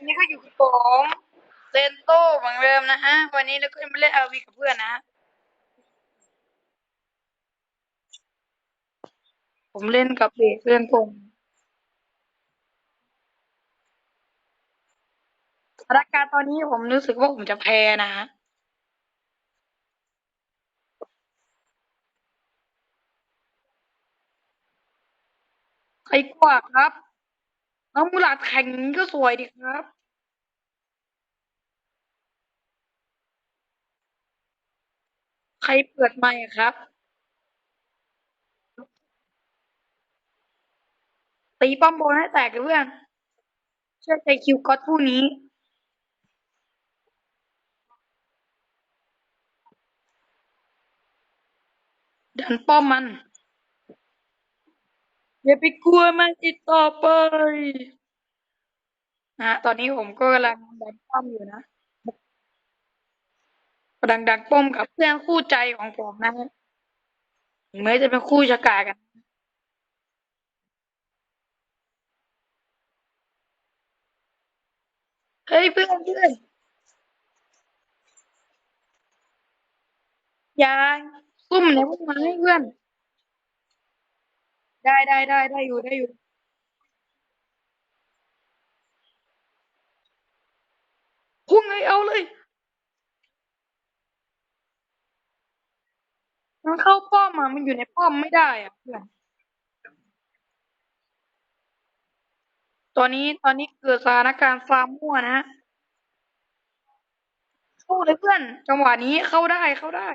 วันนี้ก็อยู่กับผมเซนโต้เหมือนเดิมนะฮะ วันนี้เราก็จะมาเล่นอาวีกับเพื่อนนะ ผมเล่นกับเพื่อนผมสถานการณ์ตอนนี้ผมรู้สึกว่าผมจะแพ้นะฮะใครกว่าครับ น้องมูหลาดแข่งก็สวยดีครับ ใครเปิดไมค์ครับ ตีป้อมโบนให้แตกเลยเพื่อน เชื่อใจคิวก็อตผู้นี้ ดันป้อมมัน อย่าไปกลัวมันอีกต่อไป นะ ตอนนี้ผมก็กำลังดันป้อมอยู่นะกำลังดันป้อมกับเพื่อนคู่ใจของผมนะฮะถึงแม้จะเป็นคู่ชะกากัน เฮ้ยเพื่อนเพื่อนอยาซุ่มในพวกไม้เพื่อน ได้ได้ได้ได้อยู่ได้อยู่ พุ่งไงเอาเลยมันเข้าป้อมอะมันอยู่ในป้อมไม่ได้อะเพื่อนตอนนี้ตอนนี้เกิดสถานการณ์ฟาร์มมั่วนะฮะเข้าเลยเพื่อน จังหวะนี้เข้าได้เข้าได้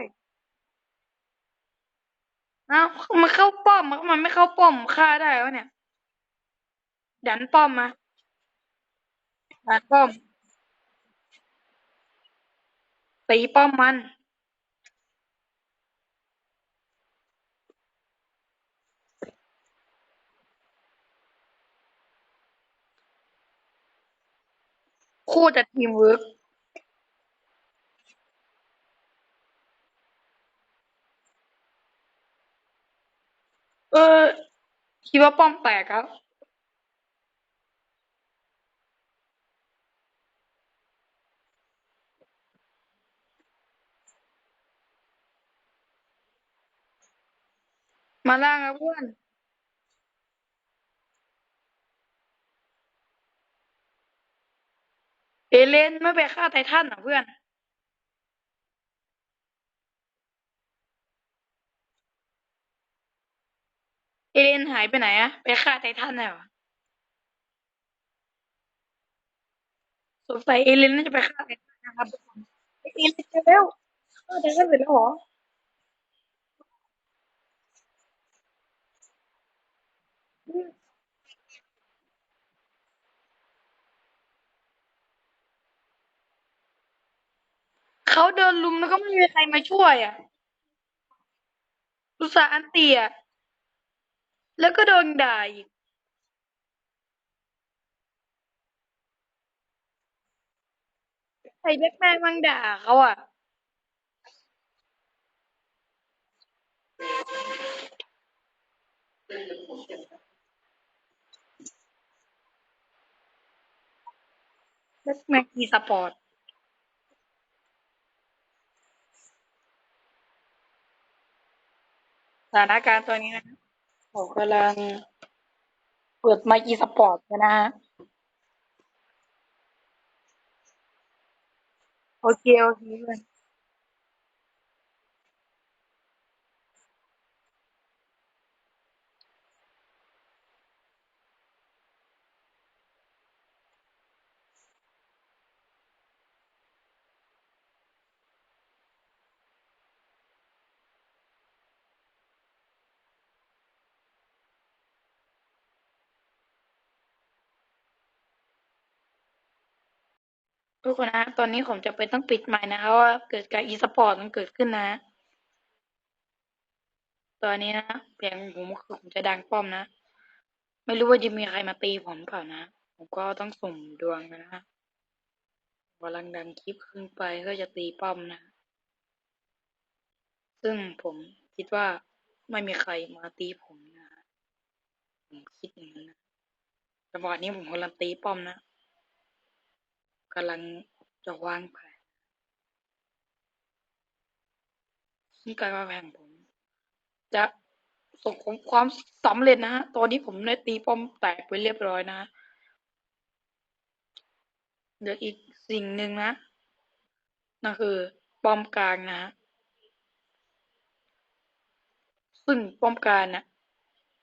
นะมันเข้าป้อมมันมันไม่เข้าป้อมฆ่าได้แล้วเนี่ย ดันป้อมมาดันป้อมตีป้อมมัน คู่จะทีมเวิร์ก เออ คิดว่าป้อมแตกครับ มาล่างครับเพื่อนเอเลนไม่ไปฆ่าไททันเหรอเพื่อน เอเลนหายไปไหนอะไปฆ่าไททันเหรอสงสัยเอเลนน่าจะไปฆ่าไททันนะครับเอเลนเจอแล้วฆ่าไททันเสร็จแล้วเหรอเขาเดินลุมแล้วก็ไม่มีใครมาช่วยอะอุตส่าห์อันเตีย แล้วก็โดนด่าอีกใครแบ็คแม่งมังด่าเขาอะ แบ็คแม่งอีสปอร์ต สถานการณ์ตัวนี้นะ ผมกำลังเปิดไมค์อีสปอร์ตนะฮะ โอเค โอเคเพื่อน ทุกคนนะ ตอนนี้ผมจะเป็นต้องปิดไมค์นะคะว่าเกิดการอีสปอร์ตมันเกิดขึ้นนะ ตอนนี้นะแผนของผมคือผมจะดังป้อมนะ ไม่รู้ว่าจะมีใครมาตีผมเปล่านะ ผมก็ต้องสุ่มดวงกันะกำลังดันคลิปขึ้นไปก็จะตีป้อมนะ ซึ่งผมคิดว่าไม่มีใครมาตีผมนะ ผมคิดอย่างนั้นนะจังหวะนี้ผมกำลังตีป้อมนะ กำลังจะวางแผนซึ่การวางแผนของผม จะประสบความสำเร็จนะฮะ ตอนนี้ผมได้ตีป้อมแตกไปเรียบร้อยนะเหลืออีกสิ่งหนึ่งนะนั่นคือป้อมกลางนะฮะซึ่งป้อมกลางน่ะ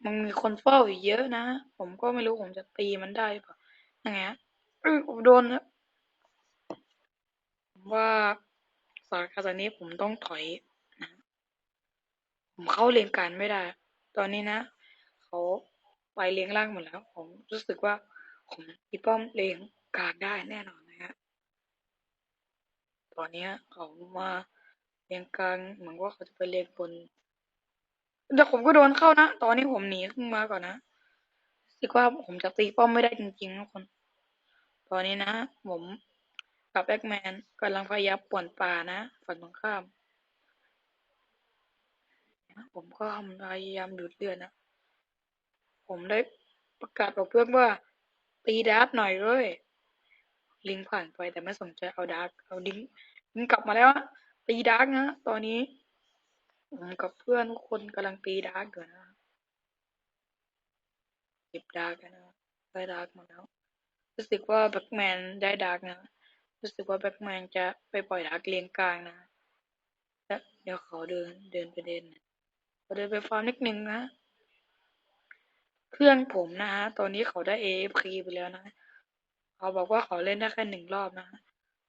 มันมีคนเฝ้าอยู่เยอะนะ ผมก็ไม่รู้ผมจะตีมันได้หรือเปล่ายังไงฮะเอ้ยผมโดนนะ ว่าสถานการณ์ตอนนี้ผมต้องถอยนะผมเข้าเลนกลางไม่ได้ ตอนนี้นะเขาไปเลนล่างหมดแล้ว ผมรู้สึกว่าผมตีป้อมเลนกลางได้แน่นอนนะฮะตอนนี้เขามาเลนกลางเหมือนว่าเขาจะไปเลนบนแต่ผมก็โดนเข้านะ ตอนนี้ผมหนีขึ้นมาก่อนนะรู้สึกว่าผมจะตีป้อมไม่ได้จริงๆทุกคน ตอนนี้นะผม กับแบ็กแมนกำลังพยายามป่วนป่านะฝั่งตรงข้าม ผมก็พยายามดูดเลือดนะผมได้ประกาศบอกเพื่อนว่า ตีดาร์กหน่อยเลยลิงผ่านไปแต่ไม่สนใจเอาดาร์กเอาดิ้งลิงกลับมาแล้วตีดาร์กนะตอนนี้ผมกับเพื่อนทุกคนกำลังตีดาร์กอยู่นะเก็บดาร์กนนะได้ดาร์กมาแล้วรู้สึกว่าแบ็กแมนได้ดาร์กนะ รู้สึกว่าแบ็กแมนจะไปปล่อยดาร์กเลียงกลางนะแล้วเดี๋ยวเขาเดินเดินไปเดินเขาเดินไปฟาร์มนิดนึงนะเครื่องผมนะฮะ ตอนนี้เขาได้ AFK ไปแล้วนะ เขาบอกว่าเขาเล่นได้แค่หนึ่งรอบนะ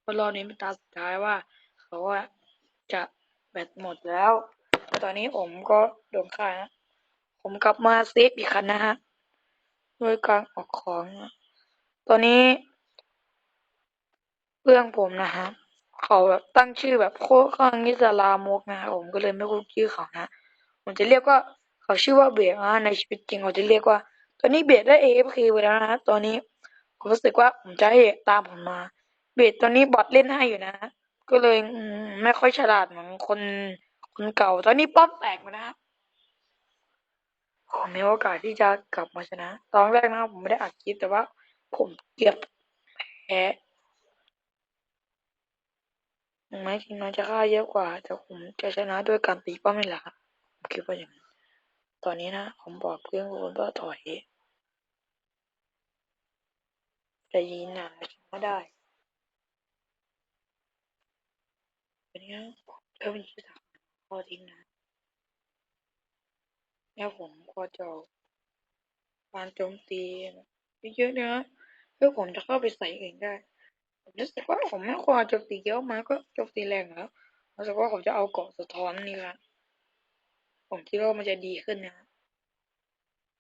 พราะรอบนี้เป็นตาสุดท้ายว่า เขาจะแบตหมดแล้ว ตอนนี้ผมก็โดนฆ่านะผมกลับมาเซฟอีกคันนะฮะด้วยการออกของนะตอนนี้ เพื่อนผมนะฮะ เขาแบบตั้งชื่อแบบโคตรข้างนิสลามกนะผมก็เลยไม่รู้ชื่อเขานะผมจะเรียกว่าเขาชื่อว่าเบียร์นะในชีวิตจริงเขาจะเรียกว่า ตอนนี้เบียร์ได้ AFK ไปแล้วนะตอนนี้ผมรู้สึกว่าผมจะให้ตามผมมา เบียร์ตอนนี้บอทเล่นให้อยู่นะ ก็เลยไม่ค่อยฉลาดเหมือนคนคนเก่า ตอนนี้ป้อมแตกมานะผมมีโอกาสที่จะกลับมาชนะ ตอนแรกนะผมไม่ได้อัดคลิปแต่ว่า ผมเกือบแพ้ ถึงแม้ทีมนั้นจะฆ่าเยอะกว่า แต่ผมจะชนะด้วยการตีป้อมนี่แหละครับผมคิดว่าอย่างนั้นตอนนี้นะ ผมบอกเพื่อนคนว่าถอยจะยินนะชนะได้วันนี้นะผมเริ่มยิงสามพอทิ้งนะแล้วผมก็จะเอาการโจมตีเยอะๆนะเพื่อผมจะเข้าไปใส่เองได้ ผมรู้สึกว่าผมไม่ควรโจมตีเยอะมาก็โจมตีแรงแล้วรู้สึกว่าผมจะเอาเกาะสะท้อนนี่ละผมคิดว่ามันจะดีขึ้นนะ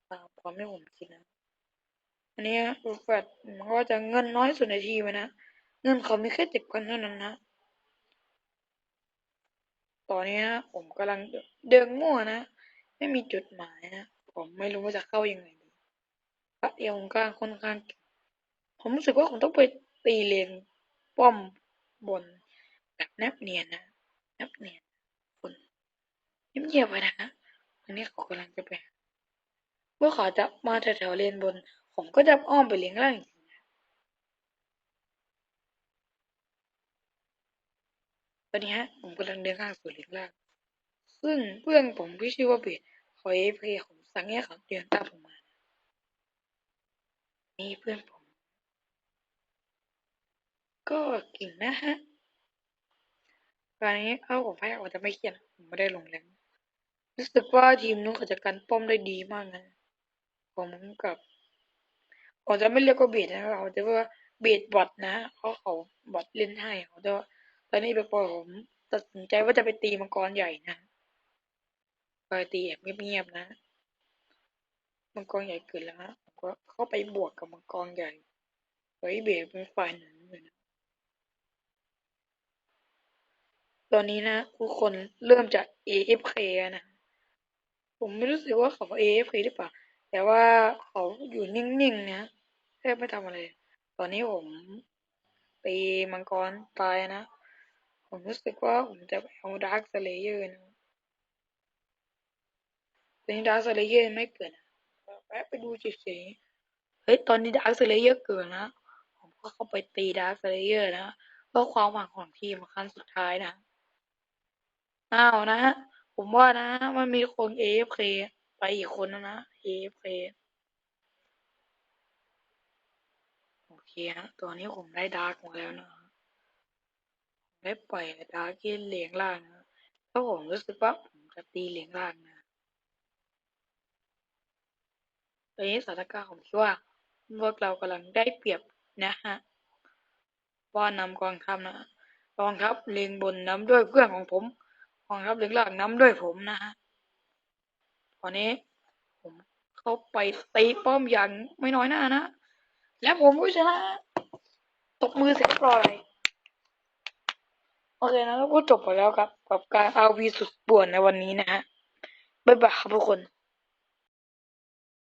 ตามความที่ผมคิดนะอันนี้รูแฟดมันก็จะเงินน้อยสุดในทีมนะเงินเขามีแค่เจ็ดพันเท่านั้นนะตอนนี้นะผมกำลังเดินมั่วนะไม่มีจุดหมายนะผมไม่รู้ว่าจะเข้ายังไงดีพระเดียวผมก็ค่อนข้างผมรู้สึกว่าผมต้องไป ตีเลนป้อมบนแบบแนบเนียนนะแนบเนียนคนเงียบๆไว้นะอันนี้เขากำลังจะไปเมื่อเขาจะมาแถวๆเลนบน ผมก็จะอ้อมไปเลี้ยงล่างตอนนี้ฮะผมกำลังเดินข้างสู่เลี้ยงล่าง ซึ่งเพื่อนผมที่ชื่อว่าเบดเขาเอฟเคผมสั่งให้เขาเดินตามผมมา นี่เพื่อนผม ก็เก่งนะฮะตอนนี้เข้าผมแพ้ผมจะไม่เครียดผมไม่ได้ลงแรง รู้สึกว่าทีมนู้นเขาจะกันป้อมได้ดีมากนะ ผมกับผมจะไม่เรียกว่าเบดนะเขาจะเรียกว่าเบดบอทนะเพราะเขาบอทเล่นให้เขาจะตอนนี้ไปปล่อผมตัดสินใจว่าจะไปตีมังกรใหญ่นะไปตีแบบเงียบๆนะ มังกรใหญ่เกิดแล้วนะผมก็เข้าไปบวกกับมังกรใหญ่ไว้เบดเป็นฝ่ายหนึ่งเลยนะ ตอนนี้นะ ทุกคนเริ่มจาก AFK นะ ผมไม่รู้สึกว่าเขา AFK หรือเปล่า แต่ว่าเขาอยู่นิ่งๆนะแทบไม่ทำอะไร ตอนนี้ผมตีมังกรตายนะ ผมรู้สึกว่าผมจะเอาดาร์คสเลเยอร์นะตอนนี้ดาร์คสเลเยอร์ไม่เกิดนะแวะไปดูเฉยๆเฮ้ย ตอนนี้ดาร์คสเลเยอร์เกิดนะ ผมก็เข้าไปตีดาร์คเลเยอร์นะ เพื่อความหวังของทีมครั้งสุดท้ายนะ อ้าวนะฮะผมว่านะ มันมีคน AFK ไปอีกคนแล้วนะ AFK โอเคฮะตัวนี้ผมได้ดาร์กมาแล้วนะได้ปล่อยดาร์กที่เหลียงล่างนะเพราะผมรู้สึกว่าผมจะตีเหลียงล่างนะตอนนี้สถานการณ์ผมคิดว่าพวกเรากำลังได้เปรียบนะฮะว่านำกองทัพนะกองทัพเลียงบนน้ำด้วยเพื่อนของผม กองทัพเลียงล่างน้ำด้วยผมนะฮะตอนนี้ ผมเข้าไปตีป้อมอย่างไม่น้อยหน้านะ และผมก็ชนะตบมือเสร็จเรียบร้อยโอเคนะแล้วก็จบไปแล้วครับ กับการเอาวีสุดป่วนในวันนี้นะฮะบ๊ายบายครับทุกคน